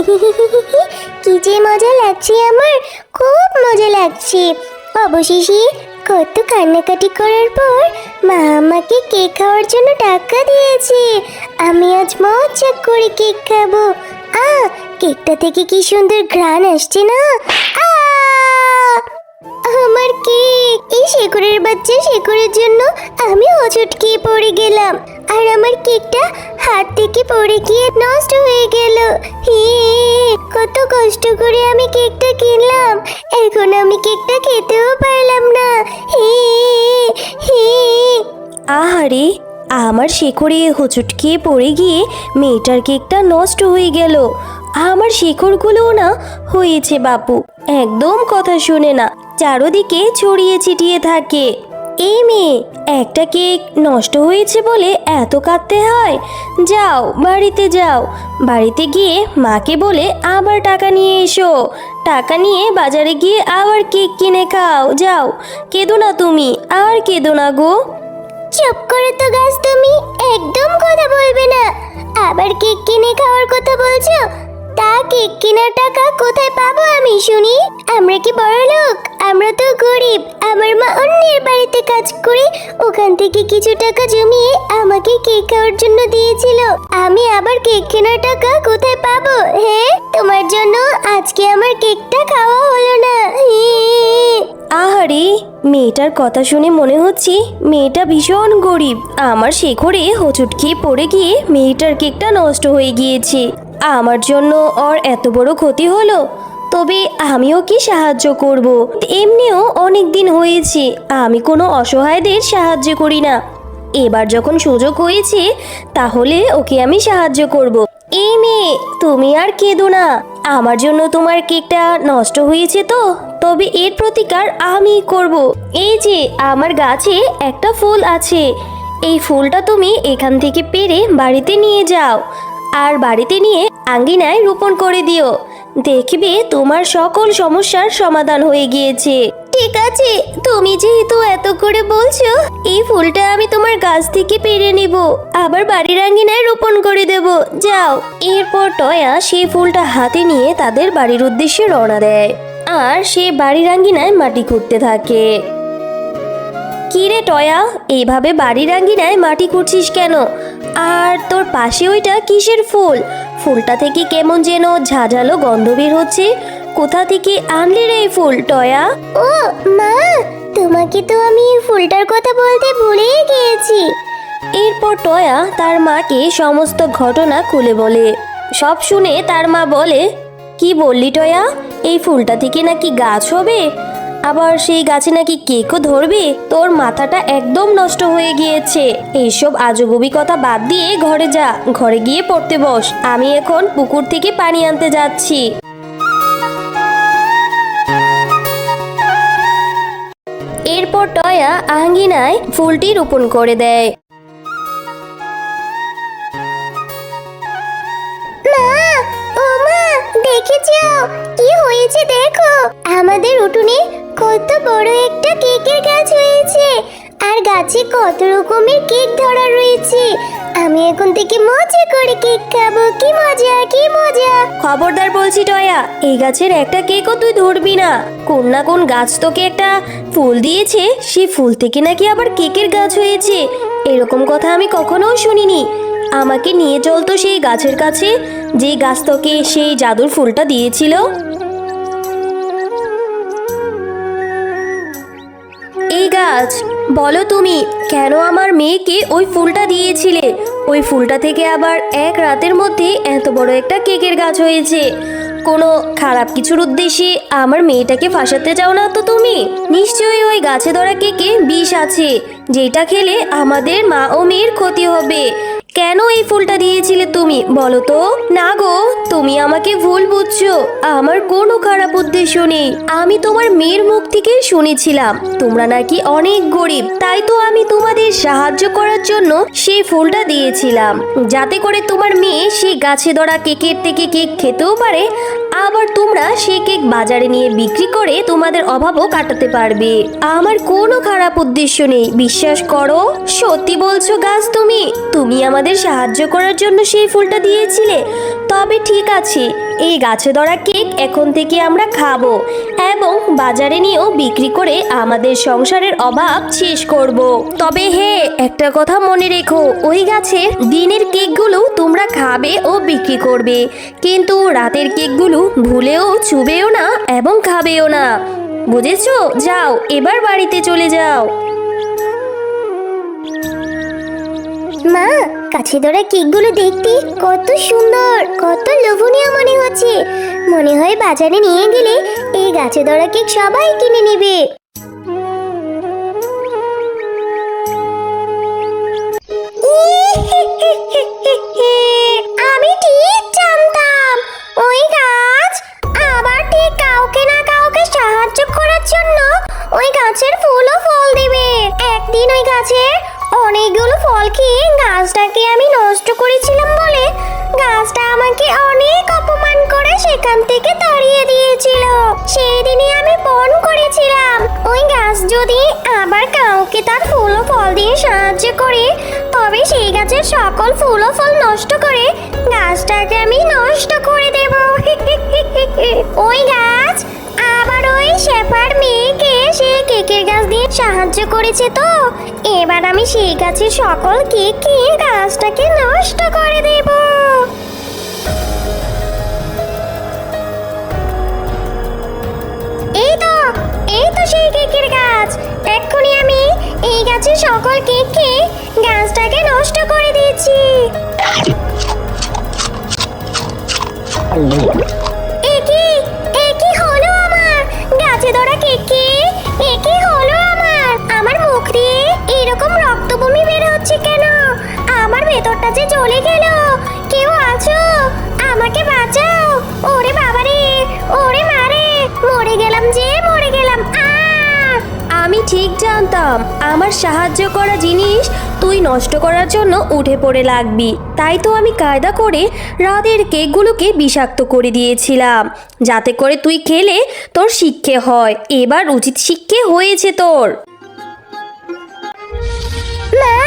কি যে মজা লাগছে আমার, খুব মজা লাগছে। অবশেষে কত কান্নাকাটি করার পর মা আমাকে কেক খাওয়ার জন্য টাকা দিয়েছে। আমি আজ মজা করে কেক খাব। আ কেকটা থেকে কি সুন্দর ঘ্রাণ আসছে না? আ আমার কেক। এই শেকড়ের বাচ্চা শেকড়ের জন্য আমি হোঁচট পড়ে গেলাম। আর আমার কেকটা হাত থেকে পড়ে গিয়ে নষ্ট হয়ে গেল। হে, কত কষ্ট করে আমি কেকটা কিনলাম। এখন আমি কেকটা খেতেও পারলাম না। হে হে। আহারে, আমার শেকড়ে হোঁচট খেয়ে পড়ে গিয়ে মেয়েটার কেকটা নষ্ট হয়ে গেল। আমার শেকড়গুলোও না হয়েছে বাপু। একদম কথা শোনে না। চারোদিকে ছড়িয়ে ছিটিয়ে থাকে। এই মেয়ে, একটা কেক নষ্ট হয়েছে বলে এত কাঁদতে হয়? যাও, বাড়িতে যাও। বাড়িতে গিয়ে মাকে বলে আবার টাকা নিয়ে এসো। টাকা নিয়ে বাজারে গিয়ে আবার কেক কিনে খাও। যাও, কেঁদো না তুমি, আর কেঁদো না গো। চুপ করে তো গাছ তুমি, একদম কথা বলবে না। আবার কেক কিনে খাওয়ার কথা বলছো? তা কেক কেনার টাকা কোথায় পাবো আমি, শুনি? আমরা কি বড় লোক আমরা তো গরিব। আমার মা অন্যের বাড়িতে কাজ করে, ওখান থেকে কিছু টাকা জমিয়ে আমাকে কেক খাওয়ার জন্য দিয়েছিল। আমি আবার কেক কেনার টাকা কোথায় পাবো হ্যাঁ তোমার জন্য আজকে আমার কেকটা খাওয়া হলো না। আহারে, মেয়েটার কথা শুনে মনে হচ্ছে মেয়েটা ভীষণ গরিব। আমার শেখরে হোঁচট খেয়ে পড়ে গিয়ে মেয়েটার কেকটা নষ্ট হয়ে গিয়েছে। আমার জন্য ওর এত বড় ক্ষতি হলো। তবে আমিও কি সাহায্য করব? এমনিও অনেক দিন হয়েছে, আমি কোনো অসহায়দের সাহায্য করি না। এবার যখন সুযোগ হয়েছে, তাহলে ওকে আমি সাহায্য করব। এই মেয়ে, তুমি আর কেঁদো না। আমার জন্য তোমার কেকটা নষ্ট হয়েছে তো? তবে এর প্রতিকার আমি করব। এই যে, আমার গাছে একটা ফুল আছে। এই ফুলটা তুমি এখান থেকে পেরে বাড়িতে নিয়ে যাও। আর বাড়িতে নিয়ে আঙ্গিনায় রোপণ করে দিও। দেখবে তোমার সকল সমস্যার সমাধান হয়ে গিয়েছে। ঠিক আছে, তুমি যেহেতু এত করে বলছো, এই ফুলটা আমি তোমার গাছ থেকে পেরে নিব। আবার বাড়ির আঙ্গিনায় রোপণ করে দেব। যাও। এরপর টয়া সেই ফুলটা হাতে নিয়ে তাদের বাড়ির উদ্দেশ্যে রওনা দেয়। আর সে বাড়ির আঙ্গিনায় মাটি খুঁড়তে থাকে। কিরে টয়া এইভাবে বাড়ির আঙ্গিনায় মাটি খুঁড়ছিস কেন? আর তোর পাশে ওইটা কিসের ফুল? ফুলটা থেকে কেমন যেন ঝাঁঝালো গন্ধ বের হচ্ছে। কোথা থেকে আনলি রে এই ফুল টয়া? ও মা তোমাকে তো আমি এই ফুলটার কথা বলতে ভুলেই গিয়েছি। এরপর টয়া তার মাকে সমস্ত ঘটনা খুলে বলে। সব শুনে তার মা বলে কি বললি টয়া? এই ফুলটা থেকে নাকি গাছ হবে? আবার সেই গাছে নাকি কেকও ধরবে? তোর মাথাটা একদম নষ্ট হয়ে গিয়েছে। এইসব আজগুবি কথা বাদ দিয়ে ঘরে যা, ঘরে গিয়ে পড়তে বস। আমি এখন পুকুর থেকে পানি আনতে যাচ্ছি। এরপর টয়া আঙ্গিনায় ফুলটি রোপণ করে দেয়। কি হয়েছে দেখো? আমাদের উঠোনে কত বড় একটা কেকের গাছ হয়েছে। আর গাছে কত রকমের কেক ধরা রয়েছে। আমি এখন থেকে মজা করে কেক খাব। কি মজা কি মজা। খবরদার বলছি টয়া, এই গাছের একটা কেকও তুই ধরবি না। কোন না কোন গাছ তোকে একটা ফুল দিয়েছে, সেই ফুল থেকে নাকি আবার কেকের গাছ হয়েছে। এরকম কথা আমি কখনো শুনিনি। আমাকে নিয়ে চলতো সেই গাছের কাছে। যে গাছ তোকে সেই জাদুর ফুলটা দিয়েছিল। গাছ বলো তুমি, কেন আমার মেয়েকে ওই ফুলটা দিয়েছিলে? ওই ফুলটা থেকে আবার এক রাতের মধ্যে এত বড় একটা কেকের গাছ হয়েছে। কোনো খারাপ কিছুর উদ্দেশ্যে আমার মেয়েটাকে ফাঁসাতে চাও না তো তুমি। নিশ্চয়ই ওই গাছে ধরা কেকে বিষ আছে, যেটা খেলে আমাদের মা ও মেয়ের ক্ষতি হবে। কেন এই ফুলটা দিয়েছিলে তুমি? বলো তো। না গো, তুমি আমাকে ভুল বুঝছ। আমার কোনো খারাপ উদ্দেশ্য নেই। আমি তোমার মেয়ের মুখ থেকে শুনেছিলাম। তোমরা নাকি অনেক গরিব। তাই তো আমি তোমাদের সাহায্য করার জন্য সেই ফুলটা দিয়েছিলাম। যাতে করে তোমার মেয়ে সেই গাছে ধরা কেকের থেকে কেক খেতেও পারে। আবার তোমরা সেই কেক বাজারে নিয়ে বিক্রি করে তোমাদের অভাবও কাটাতে পারবে। আমার কোনো খারাপ উদ্দেশ্য নেই। বিশ্বাস করো, সত্যি বলছো গাছ তুমি। তুমি আমার আমাদের সাহায্য করার জন্য সেই ফুলটা দিয়েছিলে। তবে ঠিক আছে, এই গাছে ধরা কেক এখন থেকে আমরা খাব এবং বাজারে নিয়েও বিক্রি করে আমাদের সংসারের অভাব শেষ করব। তবে হে, একটা কথা মনে রেখো, ওই গাছের দিনের কেকগুলো তোমরা খাবে ও বিক্রি করবে। কিন্তু রাতের কেকগুলো ভুলেও চুবেও না এবং খাবেও না। বুঝেছ? যাও, এবার বাড়িতে চলে যাও। মা কাছে ধরা কেকগুলো দেখতে কত সুন্দর, কত লোভনীয় মনে হচ্ছে। মনে হয় বাজারে নিয়ে গেলে এই গাছে ধরা কেক সবাই কিনে নেবে। গাছটাকে আমি নষ্ট করেছিলাম বলে গাছটা আমাকে অনেক অপমান করে সেখান থেকে তাড়িয়ে দিয়েছিল। সেই দিনই আমি পণ করেছিলাম, ওই গাছ যদি আবার কাউকে তার ফুল ও ফল দিয়ে সাহায্য করে, তবে সেই গাছের সকল ফুল ও ফল নষ্ট করে গাছটাকে আমি নষ্ট করে দেব। ওই গাছ আবার ওই শেফার মেয়েকে সে কেকের গাছ দিয়ে সাহায্য করেছে তো। এবার আমি সেই গাছের সকল কেক খেয়ে গাছটাকে জানতাম, আমার সাহায্য করা জিনিস তুই নষ্ট করার জন্য উঠে পড়ে লাগবি। তাই তো আমি কায়দা করে রাদের কেকগুলোকে বিষাক্ত করে দিয়েছিলাম, যাতে করে তুই খেলে তোর শিক্ষে হয়। এবার উচিত শিক্ষে হয়েছে তোর। মা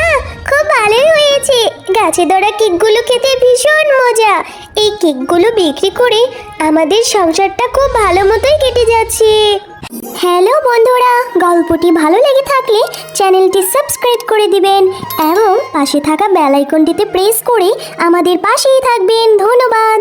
খুব ভালোই হয়েছে। গাছে ধরা কেকগুলো খেতে ভীষণ মজা। এই কেকগুলো বিক্রি করে আমাদের সংসারটা খুব ভালো মতোই কেটে যাচ্ছে। হ্যালো বন্ধুরা, গল্পটি ভালো লেগে থাকলে চ্যানেলটি সাবস্ক্রাইব করে দিবেন এবং পাশে থাকা বেল আইকনটিতে প্রেস করে আমাদের পাশেই থাকবেন। ধন্যবাদ।